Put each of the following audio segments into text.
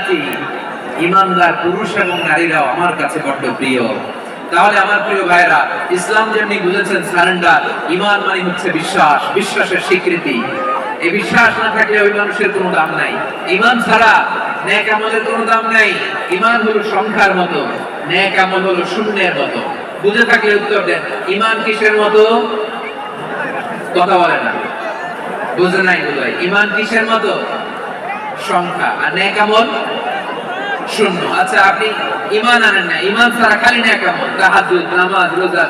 বানাতি ইমানদার পুরুষ এবং নারীরাও আমার কাছে বড্ড প্রিয়। তাহলে আমার প্রিয় ভাইরা ইসলাম যেমনি বুঝেছেন, সারেন্ডার ইমান মানে হচ্ছে বিশ্বাস, বিশ্বাসের স্বীকৃতি। এই বিশ্বাস না থাকলে ওই মানুষের কোনো দাম নাই। ইমান ছাড়া ন্যাক আমলের কোনো দাম নাই। ইমান হলো সংখ্যার মতো, ন্যাক আমল হলো শূন্যের মতো। বুঝে থাকলে উত্তর দেন ইমান কিসের মতো? কথা বলে না। বুঝে নাই বোধহয়। ইমান কিসের মতো? সংখ্যা। আর আমল শূন্য। আচ্ছা আপনি ইমান আনেন না। ইমান ছাড়া খালি ন্যাক আমল তাহাজ্জুদ, নামাজ, রোজা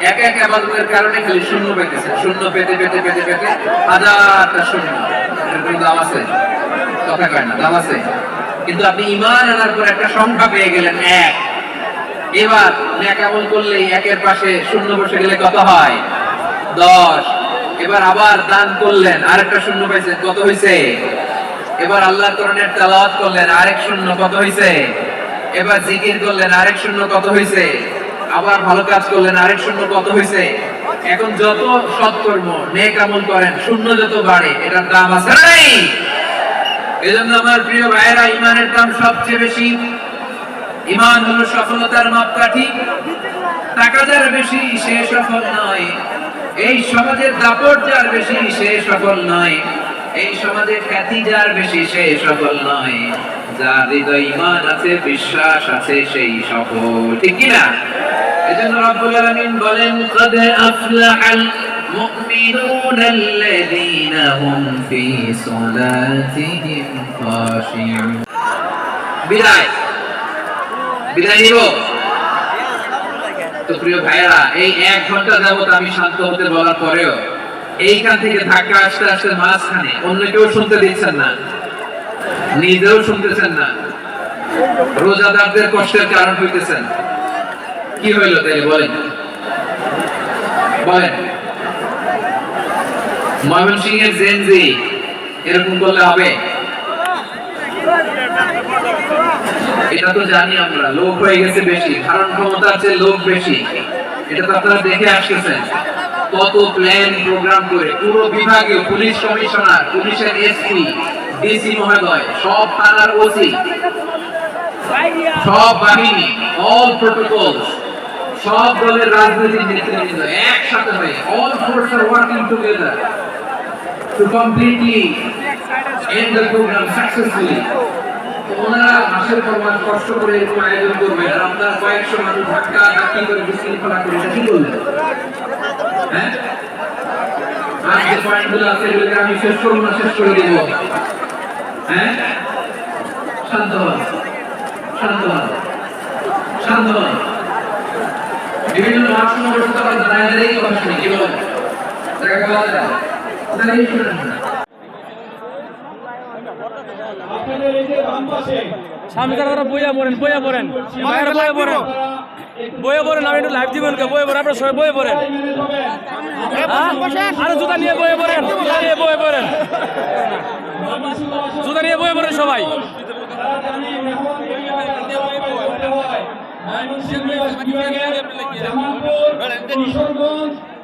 এক এক কারণে খালি শূন্য পেতেছেন শূন্য পেতে পেতে পেতে পেতে হাজারটা শূন্য। দাম আছে? কথা কয় না, দাম আছে। কিন্তু আপনি ইমান আনার পর একটা সংখ্যা পেয়ে গেলেন এক। এবার ন্যাক আমল করলে একের পাশে শূন্য বসে গেলে কত হয়? দশ। এবার আবার দান করলেন, আরেকটা শূন্য পাইছেন কত হয়েছে এবার আল্লাহর কোরআনের তেলাওয়াত করলেন, আরেক শূন্য কত হয়েছে এবার জিকির করলেন, আরেক শূন্য কত হয়েছে আবার ভালো কাজ করলেন, আরেক শূন্য কত হয়েছে এখন যত সৎকর্ম, নেক আমল করেন, শূন্য যত বাড়ে, এটার দাম আছে নাই? এজন্য আমার প্রিয় ভাইয়েরা, ইমানের দাম সবচেয়ে বেশি। ইমান হলো সফলতার মাপকাঠি টাকা যার বেশি, সে সফল নয়। এই সমাজের দাপট যার বেশি, সে সফল নয়। এই সমাজে খ্যাতি যার বেশি, সে সফল নয়। যার হৃদয় ইমান আছে, বিশ্বাস আছে, সেই সফল। ঠিক কি না? এজন্য রব্বুল বলেন, কদ আফলাহাল সালাতিহিম খাশিউন. বিদায়। বিদায় নিব। তো প্রিয় ভাইয়েরা, এই এক ঘণ্টা যাবত আমি শান্ত হতে বলার পরেও এইখান থেকে ধাক্কা আসতে আসতে মাঝখানে অন্য কেউ শুনতে দিচ্ছেন না। নিজেও শুনতেছেন না। রোজাদারদের কষ্টের কারণ হইতেছেন। কি হইল তাই বলেন। বলেন। ময়মনসিংহ এর জেনজি এরকম করলে হবে? এটা তো জানি আমরা লোক হয়ে গেছে বেশি। ধারণ ক্ষমতা আছে লোক বেশি। এটা তো আপনারা দেখে আসতেছেন। কত প্ল্যান প্রোগ্রাম করে পুরো বিভাগে পুলিশ কমিশনার, পুলিশের এসপি, ডিসি মহোদয়, সব থানার ওসি, সব বাহিনী অল প্রোটোকল সব দলের রাজনৈতিক নেতৃবৃন্দ একসাথে হয়ে all force R working together to completely end the programme successfully ওনারা মাসের পর মাস কষ্ট করে এরকম আয়োজন করবেন আর আপনার কয়েকশো মানুষ ধাক্কা, ধাক্কি করে বিশৃঙ্খলা করে কি করলেন হ্যাঁ? আছে, এগুলোকে আমি শেষ করব না, শেষ করে হ্যাঁ? শান্ত হন শান্ত হন শান্ত হন বিভিন্ন দাঁড়িয়ে দাঁড়িয়ে কথা শুনি, কি বলেন? যায়। দাঁড়িয়ে আপনাদের এই যে বাম পাশে স্বামী তারা বইয়া পড়েন বইয়া পড়েন। বাইরে বইয়া পড়েন। বইয়া পড়েন আমি একটু লাইভ দিবেন বইয়া পড়েন, আপনারা সবাই বইয়া পড়েন। হ্যাঁ? আরে জুতা নিয়ে বইয়া পড়েন, জুতা নিয়ে বইয়া পড়েন। জুতা নিয়ে বইয়া পড়েন সবাই। হয়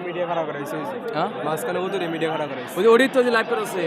মিডিয়া খারাপ করাইছে হ্যাঁ? মাঝখানে ওদের মিডিয়া খারাপ করাইছে। ওই যে অডিট তো যে লাইভ করেছে